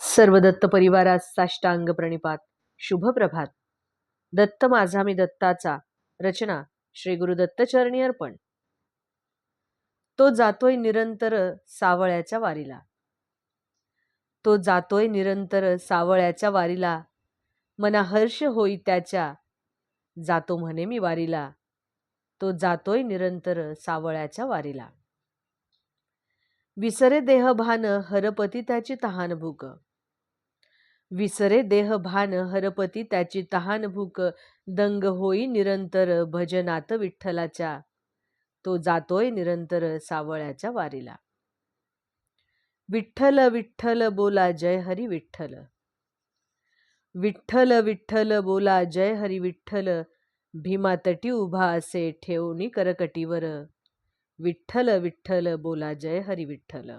सर्व दत्त परिवारास साष्टांग प्रणिपात. शुभ प्रभात. दत्त माझा मी दत्ताचा. रचना श्री गुरु दत्तचरणी अर्पण. तो जातोय निरंतर सावळ्याच्या वारीला. तो जातोय निरंतर सावळ्याच्या वारीला. मना हर्ष होई त्याच्या. जातो म्हणे मी वारीला. तो जातोय निरंतर सावळ्याच्या वारीला. विसरे देह भान हरपती त्याची तहान भूक. विसरे देह भान हरपती त्याची तहान भूक. दंग होई निरंतर भजनात विठ्ठलाच्या. तो जातोय निरंतर सावळ्याच्या वारीला. विठ्ठल विठ्ठल बोला जय हरी विठ्ठल. विठ्ठल विठ्ठल बोला जय हरी विठ्ठल. भीमातटी उभा असे ठेवणी करकटीवर. विठ्ठल विठ्ठल बोला जय हरी विठ्ठल.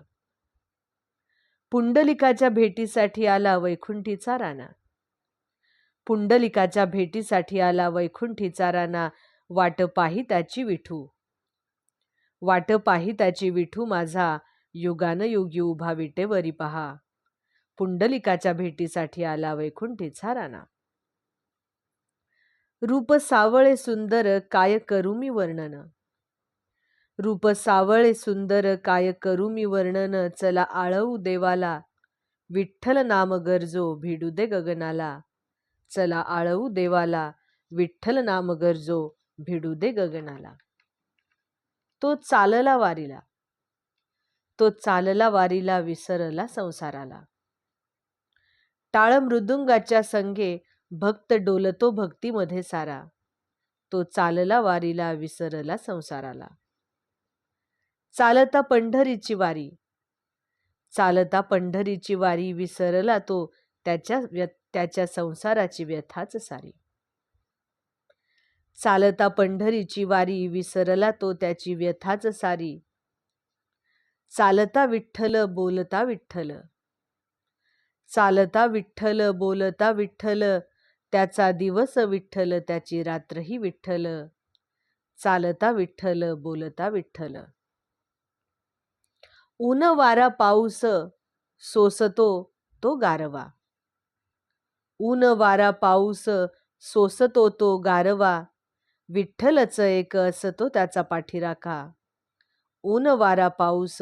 पुंडलिकाच्या भेटीसाठी आला वैकुंठीचा राणा. पुंडलिकाच्या भेटीसाठी आला वैकुंठीचा राणा. वाट पाही त्याची विठू. वाट पाही त्याची विठू माझा. युगान युगी उभा विटेवरी पहा. पुंडलिकाच्या भेटीसाठी आला वैकुंठीचा राणा. रूप सावळे सुंदर काय करू मी वर्णन? रूप सावळे सुंदर काय करू मी वर्णन चला आळवू देवाला. विठ्ठल नाम गरजो भिडू दे गगनाला. चला आळवू देवाला विठ्ठल नाम गरजो भिडू दे गगनाला. तो चालला वारीला. तो चालला वारीला विसरला संसाराला. टाळ मृदुंगाच्या संगे भक्त डोलतो भक्तीमध्ये सारा. तो चालला वारीला विसरला संसाराला. चालता पंढरीची वारी. चालता पंढरीची वारी विसरला तो त्याच्या व्य त्याच्या संसाराची व्यथाच सारी. चालता पंढरीची वारी विसरला तो त्याची व्यथाच सारी. चालता विठ्ठल बोलता विठ्ठल. चालता विठ्ठल बोलता विठ्ठल. त्याचा दिवस विठ्ठल त्याची रात्रही विठ्ठल. चालता विठ्ठल बोलता विठ्ठल. ऊन वारा पाऊस सोसतो तो गारवा. ऊन वारा पाऊस सोसतो तो गारवा. विठ्ठलच एक असतो त्याचा पाठीराखा. ऊन वारा पाऊस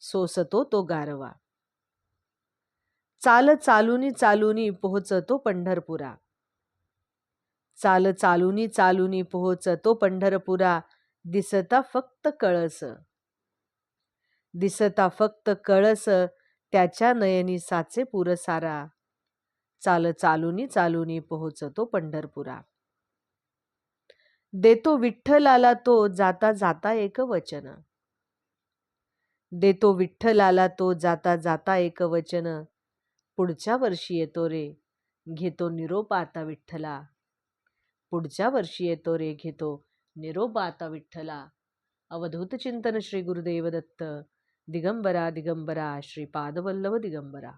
सोसतो तो गारवा. चाल चालुनी चालुनी पोहोचतो पंढरपुरा. चाल चालुनी चालुनी पोहोचतो पंढरपुरा. दिसता फक्त कळस. दिसता फक्त कळस त्याच्या नयनी साचे पुरसारा. चाल चालुनी चालुनी पोहोचतो पंढरपुरा. देतो विठ्ठलाला तो जाता जाता एक वचन. देतो विठ्ठलाला तो जाता जाता एक वचन. पुढच्या वर्षी येतो रे घेतो निरोप आता विठ्ठला. पुढच्या वर्षी येतो रे घेतो निरोप आता विठ्ठला. अवधूत चिंतन श्री गुरुदेव दत्त दिगंबरा दिगंबरा श्रीपादवल्लव दिगंबरा.